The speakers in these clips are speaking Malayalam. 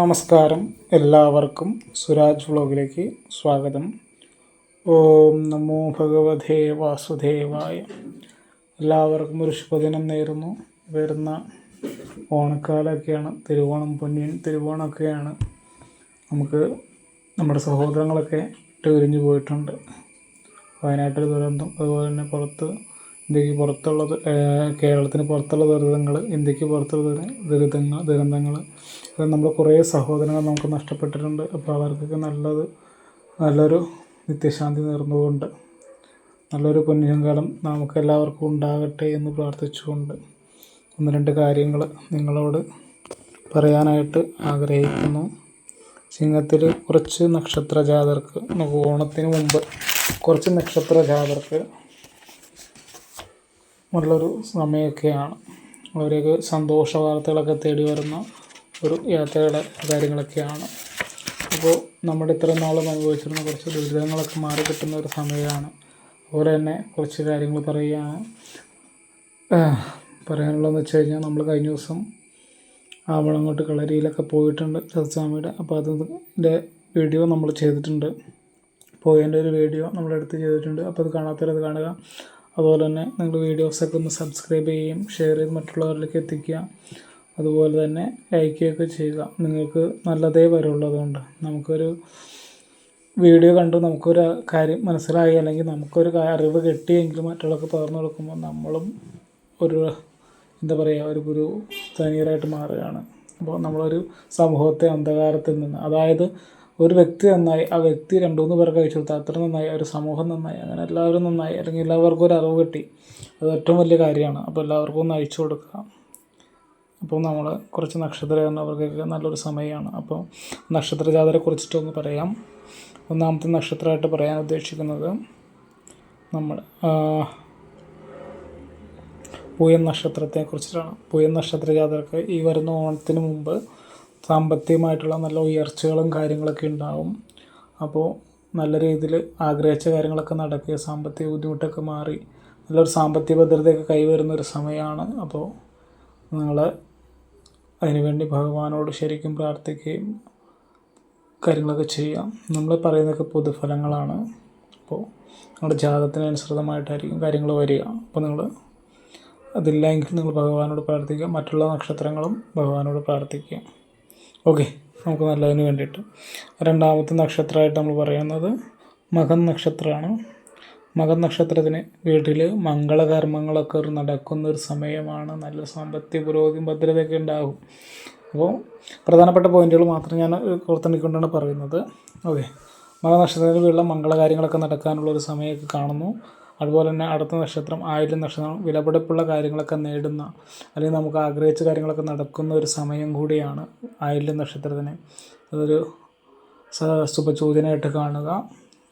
നമസ്കാരം. എല്ലാവർക്കും സുരാജ് വ്ലോഗിലേക്ക് സ്വാഗതം. ഓം നമോ ഭഗവതേ വാസുദേവായ. എല്ലാവർക്കും ഒരു ശുഭദിനം നേരുന്നു. വരുന്ന ഓണക്കാലമൊക്കെയാണ് തിരുവോണം പൊന്നിയൻ തിരുവോണമൊക്കെയാണ്. നമുക്ക് നമ്മുടെ സഹോദരങ്ങളൊക്കെ ഇട്ടുപിരിഞ്ഞു പോയിട്ടുണ്ട്. വയനാട്ടിൽ ദുരന്തം. അതുപോലെ തന്നെ പുറത്ത് ഇന്ത്യയ്ക്ക് പുറത്തുള്ളത് ഏഹ് കേരളത്തിന് പുറത്തുള്ള ദുരിതങ്ങൾ ഇന്ത്യയ്ക്ക് പുറത്തുള്ള ദുര- ദുരിതങ്ങൾ ദുരന്തങ്ങൾ നമ്മൾ കുറേ സഹോദരങ്ങൾ നമുക്ക് നഷ്ടപ്പെട്ടിട്ടുണ്ട്. അപ്പോൾ അവർക്കൊക്കെ നല്ലത് നല്ലൊരു നിത്യശാന്തി നേർന്നുകൊണ്ട് നല്ലൊരു പുണ്യകാലം നമുക്ക് എല്ലാവർക്കും ഉണ്ടാകട്ടെ എന്ന് പ്രാർത്ഥിച്ചുകൊണ്ട് ഒന്ന് രണ്ട് കാര്യങ്ങൾ നിങ്ങളോട് പറയാനായിട്ട് ആഗ്രഹിക്കുന്നു. ചിങ്ങത്തിൽ കുറച്ച് നക്ഷത്ര ജാതർക്ക് ഓണത്തിന് മുമ്പ് കുറച്ച് നക്ഷത്ര ജാതർക്ക് നല്ലൊരു സമയമൊക്കെയാണ്. അവരൊക്കെ സന്തോഷ വാർത്തകളൊക്കെ തേടി വരുന്ന ഒരു യാത്രയുടെ കാര്യങ്ങളൊക്കെയാണ്. അപ്പോൾ നമ്മുടെ ഇത്രയും നാളും അനുഭവിച്ചിരുന്ന കുറച്ച് ദുരിതങ്ങളൊക്കെ മാറി കിട്ടുന്ന ഒരു സമയമാണ്. അതുപോലെ തന്നെ കുറച്ച് കാര്യങ്ങൾ പറയുകയാണ് പറയാനുള്ളതെന്ന് വെച്ച് കഴിഞ്ഞാൽ നമ്മൾ കഴിഞ്ഞ ദിവസം ആവണങ്ങോട്ട് കളരിയിലൊക്കെ പോയിട്ടുണ്ട് സത്സ്വാമിയുടെ അപ്പോൾ അതിന്റെ വീഡിയോ നമ്മൾ ചെയ്തിട്ടുണ്ട്. പോയതിന്റെ ഒരു വീഡിയോ നമ്മളെടുത്ത് ചെയ്തിട്ടുണ്ട്. അപ്പോൾ അത് കാണാത്തവരത് കാണുക. അതുപോലെ തന്നെ നിങ്ങൾ വീഡിയോസൊക്കെ ഒന്ന് സബ്സ്ക്രൈബ് ചെയ്യുകയും ഷെയർ ചെയ്ത് മറ്റുള്ളവരിലേക്ക് എത്തിക്കുക. അതുപോലെ തന്നെ ലൈക്ക് ചെയ്യുകയൊക്കെ ചെയ്യുക. നിങ്ങൾക്ക് നല്ലതേ വരുള്ളൂ അതുകൊണ്ട്. നമുക്കൊരു വീഡിയോ കണ്ട് നമുക്കൊരു കാര്യം മനസ്സിലായി. അല്ലെങ്കിൽ നമുക്കൊരു അറിവ് കിട്ടിയെങ്കിൽ മറ്റുള്ളവർക്ക് പകർന്നു കൊടുക്കുമ്പോൾ നമ്മളും ഒരു എന്താ പറയുക ഒരു ഗുരു സ്ഥാനീയരായിട്ട് മാറുകയാണ്. അപ്പോൾ നമ്മളൊരു സമൂഹത്തെ അന്ധകാരത്തിൽ നിന്ന് അതായത് ഒരു വ്യക്തി നന്നായി ആ വ്യക്തി രണ്ടു മൂന്ന് പേർക്ക് അയച്ചു കൊടുത്താൽ അത്ര നന്നായി ഒരു സമൂഹം നന്നായി അങ്ങനെ എല്ലാവരും നന്നായി അല്ലെങ്കിൽ എല്ലാവർക്കും ഒരു അറിവ് കിട്ടി. അത് ഏറ്റവും വലിയ കാര്യമാണ്. അപ്പോൾ എല്ലാവർക്കും ഒന്ന് അയച്ചു കൊടുക്കുക. അപ്പോൾ നമ്മൾ കുറച്ച് നക്ഷത്രം നല്ലൊരു സമയമാണ്. അപ്പോൾ നക്ഷത്ര ജാതരെ കുറിച്ചിട്ടൊന്ന് പറയാം. ഒന്നാമത്തെ നക്ഷത്രമായിട്ട് പറയാൻ ഉദ്ദേശിക്കുന്നത് നമ്മൾ പൂയം നക്ഷത്രത്തെ കുറിച്ചിട്ടാണ് പൂയം നക്ഷത്ര ജാതകർക്ക് ഈ വരുന്ന ഓണത്തിന് മുമ്പ് സാമ്പത്തികമായിട്ടുള്ള നല്ല ഉയർച്ചകളും കാര്യങ്ങളൊക്കെ ഉണ്ടാവും. അപ്പോൾ നല്ല രീതിയിൽ ആഗ്രഹിച്ച കാര്യങ്ങളൊക്കെ നടക്കുക. സാമ്പത്തിക ബുദ്ധിമുട്ടൊക്കെ മാറി. നല്ലൊരു സാമ്പത്തിക ഭദ്രതയൊക്കെ കൈവരുന്ന ഒരു സമയമാണ്. അപ്പോൾ നിങ്ങൾ അതിനുവേണ്ടി ഭഗവാനോട് ശരിക്കും പ്രാർത്ഥിക്കുകയും കാര്യങ്ങളൊക്കെ ചെയ്യാം. നമ്മൾ പറയുന്നതൊക്കെ പൊതുഫലങ്ങളാണ്. അപ്പോൾ നിങ്ങളുടെ ജാതത്തിനനുസൃതമായിട്ടായിരിക്കും കാര്യങ്ങൾ വരിക. അപ്പോൾ നിങ്ങൾ അതില്ലെങ്കിൽ നിങ്ങൾ ഭഗവാനോട് പ്രാർത്ഥിക്കുക. മറ്റുള്ള നക്ഷത്രങ്ങളും ഭഗവാനോട് പ്രാർത്ഥിക്കുക. ഓക്കെ നമുക്ക് നല്ലതിന് വേണ്ടിയിട്ട്. രണ്ടാമത്തെ നക്ഷത്രമായിട്ട് നമ്മൾ പറയുന്നത് മകൻ നക്ഷത്രമാണ്. മകൻ നക്ഷത്രത്തിന് വീട്ടിൽ മംഗളകർമ്മങ്ങളൊക്കെ നടക്കുന്ന ഒരു സമയമാണ്. നല്ല സാമ്പത്തിക പുരോഗതിയും ഭദ്രതയൊക്കെ ഉണ്ടാകും. അപ്പോൾ പ്രധാനപ്പെട്ട പോയിന്റുകൾ മാത്രം ഞാൻ ഓർത്തെണ്ണിക്കൊണ്ടാണ് പറയുന്നത്. ഓക്കെ മകനക്ഷത്രത്തിൽ വീട്ടിലെ മംഗളകാര്യങ്ങളൊക്കെ നടക്കാനുള്ള ഒരു സമയമൊക്കെ കാണുന്നു. അതുപോലെ തന്നെ അടുത്ത നക്ഷത്രം ആയിരം നക്ഷത്രം വിലപിടിപ്പുള്ള കാര്യങ്ങളൊക്കെ നേടുന്ന അല്ലെങ്കിൽ നമുക്ക് ആഗ്രഹിച്ച കാര്യങ്ങളൊക്കെ നടക്കുന്ന ഒരു സമയം കൂടിയാണ് ആയിരം നക്ഷത്രത്തിന്. അതൊരു ശുഭസൂചനയായിട്ട് കാണുക.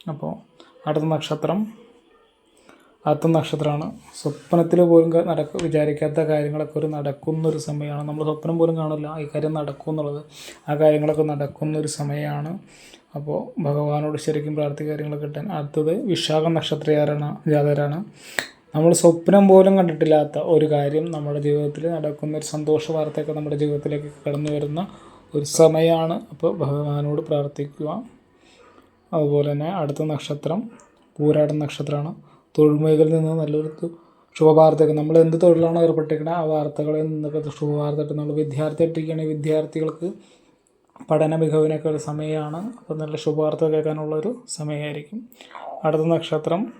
അപ്പോൾ അടുത്ത നക്ഷത്രം അടുത്ത നക്ഷത്രമാണ്. സ്വപ്നത്തിൽ പോലും നടക്ക വിചാരിക്കാത്ത കാര്യങ്ങളൊക്കെ ഒരു നടക്കുന്ന ഒരു സമയമാണ്. നമ്മൾ സ്വപ്നം പോലും കാണില്ല ഈ കാര്യം നടക്കും എന്നുള്ളത് ആ കാര്യങ്ങളൊക്കെ നടക്കുന്ന ഒരു സമയമാണ്. അപ്പോൾ ഭഗവാനോട് ശരിക്കും പ്രാർത്ഥി കാര്യങ്ങളൊക്കെ കിട്ടാൻ അടുത്തത് വിശാഖ നക്ഷത്രയാരാണ് ജാതരാണ്. നമ്മൾ സ്വപ്നം പോലും കണ്ടിട്ടില്ലാത്ത ഒരു കാര്യം നമ്മുടെ ജീവിതത്തിൽ നടക്കുന്ന ഒരു സന്തോഷ വാർത്തയൊക്കെ നമ്മുടെ ജീവിതത്തിലേക്ക് കടന്നു വരുന്ന ഒരു സമയമാണ്. അപ്പോൾ ഭഗവാനോട് പ്രാർത്ഥിക്കുക. അതുപോലെ തന്നെ അടുത്ത നക്ഷത്രം പൂരാടൻ നക്ഷത്രമാണ്. തൊഴിൽ മേഖലയിൽ നിന്ന് നല്ലൊരു ശുഭവാർത്തയൊക്കെ നമ്മൾ എന്ത് തൊഴിലാണോ ഏർപ്പെട്ടിരിക്കുന്നത് ആ വാർത്തകളിൽ നിന്നൊക്കെ ശുഭവാർത്ത നമ്മൾ വിദ്യാർത്ഥി ഇട്ടിരിക്കുകയാണെങ്കിൽ വിദ്യാർത്ഥികൾക്ക് പഠന മികവിനൊക്കെ ഒരു സമയമാണ്. അപ്പോൾ നല്ല ശുഭാർത്ഥ കേൾക്കാനുള്ളൊരു സമയമായിരിക്കും. അടുത്ത നക്ഷത്രം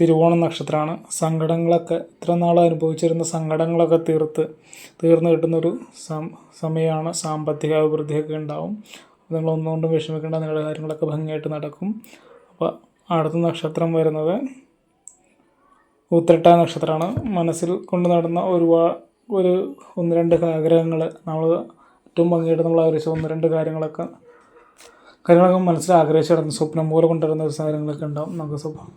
തിരുവോണം നക്ഷത്രമാണ്. സങ്കടങ്ങളൊക്കെ ഇത്ര നാൾ അനുഭവിച്ചിരുന്ന സങ്കടങ്ങളൊക്കെ തീർത്ത് തീർന്നു കിട്ടുന്നൊരു സം സമയമാണ്. സാമ്പത്തിക അഭിവൃദ്ധിയൊക്കെ ഉണ്ടാവും. നിങ്ങൾ ഒന്നുകൊണ്ടും വിഷമിക്കേണ്ട നിങ്ങളുടെ കാര്യങ്ങളൊക്കെ ഭംഗിയായിട്ട് നടക്കും. അപ്പോൾ അടുത്ത നക്ഷത്രം വരുന്നത് ഉത്രട്ട നക്ഷത്രമാണ്. മനസ്സിൽ കൊണ്ട് നടന്ന ഒരുപാട് ഒരു ഒന്ന് രണ്ട് ആഗ്രഹങ്ങൾ നമ്മൾ ഏറ്റവും ഭംഗിയായിട്ട് നമ്മൾ ആഗ്രഹിച്ച ഒന്ന് രണ്ട് കാര്യങ്ങളൊക്കെ കാര്യങ്ങളൊക്കെ മനസ്സിൽ ആഗ്രഹിച്ച് കിടന്ന് സ്വപ്നം പോലെ കൊണ്ടുവരുന്ന ഒരു സാധനങ്ങളൊക്കെ ഉണ്ടാവും. നമുക്ക് സ്വ-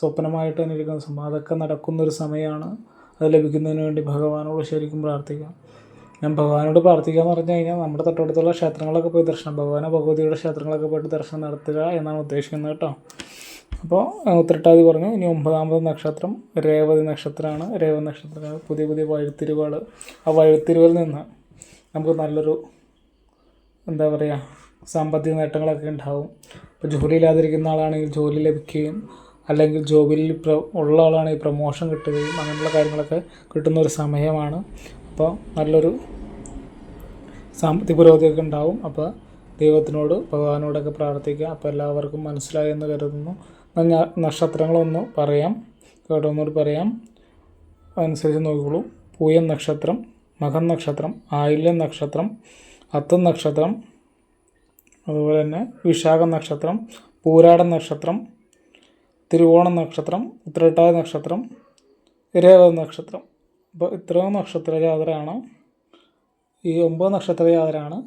സ്വപ്നമായിട്ട് തന്നെ ഇരിക്കുന്ന സംഭവം. അതൊക്കെ നടക്കുന്നൊരു സമയമാണ്. അത് ലഭിക്കുന്നതിന് വേണ്ടി ഭഗവാനോട് ശരിക്കും പ്രാർത്ഥിക്കാം. ഞാൻ ഭഗവാനോട് പ്രാർത്ഥിക്കുക എന്ന് പറഞ്ഞു കഴിഞ്ഞാൽ നമ്മുടെ തൊട്ടടുത്തുള്ള ക്ഷേത്രങ്ങളൊക്കെ പോയി ദർശനം ഭഗവാന ഭഗവതിയുടെ ക്ഷേത്രങ്ങളൊക്കെ പോയിട്ട് ദർശനം നടത്തുക എന്നാണ് ഉദ്ദേശിക്കുന്നത് കേട്ടോ. അപ്പോൾ ഉത്രട്ടാതി പറഞ്ഞു ഇനി ഒമ്പതാമത് നക്ഷത്രം രേവതി നക്ഷത്രമാണ്. രേവതി നക്ഷത്രമാണ് പുതിയ പുതിയ വഴിത്തിരിവുകൾ ആ വഴിത്തിരിവിൽ നിന്ന് നമുക്ക് നല്ലൊരു എന്താ പറയുക സാമ്പത്തിക നേട്ടങ്ങളൊക്കെ ഉണ്ടാവും. ഇപ്പോൾ ജോലിയില്ലാതിരിക്കുന്ന ആളാണെങ്കിൽ ജോലി ലഭിക്കുകയും അല്ലെങ്കിൽ ജോബിൽ പ്ര ഉള്ള ആളാണെങ്കിൽ പ്രൊമോഷൻ കിട്ടുകയും അങ്ങനെയുള്ള കാര്യങ്ങളൊക്കെ കിട്ടുന്ന ഒരു സമയമാണ്. അപ്പോൾ നല്ലൊരു സാമ്പത്തിക പുരോഗതിയൊക്കെ ഉണ്ടാവും. അപ്പോൾ ദൈവത്തിനോട് ഭഗവാനോടൊക്കെ പ്രാർത്ഥിക്കുക. അപ്പോൾ എല്ലാവർക്കും മനസ്സിലായി എന്ന് കരുതുന്നു. നക്ഷത്രങ്ങളൊന്ന് പറയാം. കേട്ടോ ഒന്നുകൂടി പറയാം. അതനുസരിച്ച് നോക്കിക്കോളൂ. പൂയം നക്ഷത്രം. മകം നക്ഷത്രം ആയില്യം നക്ഷത്രം അത്തം നക്ഷത്രം അതുപോലെ തന്നെ വിശാഖ നക്ഷത്രം പൂരാടം നക്ഷത്രം തിരുവോണം നക്ഷത്രം ഉത്രട്ടാതി നക്ഷത്രം രേവ നക്ഷത്രം. അപ്പോൾ ഇത്രയും നക്ഷത്ര ജാതരാണ് ഈ ഒമ്പത് നക്ഷത്ര ജാതരാണ്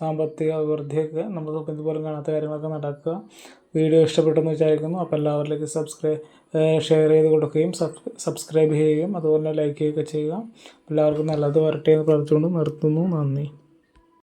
സാമ്പത്തിക അഭിവൃദ്ധിയൊക്കെ നമ്മൾ സ്വപ്നത്തിൽ പോലും കാണാത്ത കാര്യങ്ങളൊക്കെ നടക്കുക. വീഡിയോ ഇഷ്ടപ്പെട്ടെന്ന് വിചാരിക്കുന്നു. അപ്പോൾ എല്ലാവരിലേക്കും സബ്സ്ക്രൈബ് ഷെയർ ചെയ്ത് കൊടുക്കുകയും സബ് സബ്സ്ക്രൈബ് ചെയ്യുകയും അതുപോലെ ലൈക്ക് ചെയ്യുകയൊക്കെ ചെയ്യുക. എല്ലാവർക്കും നല്ലത് വരട്ടെ എന്ന് പ്രാർത്ഥിച്ചുകൊണ്ട് നിർത്തുന്നു. നന്ദി.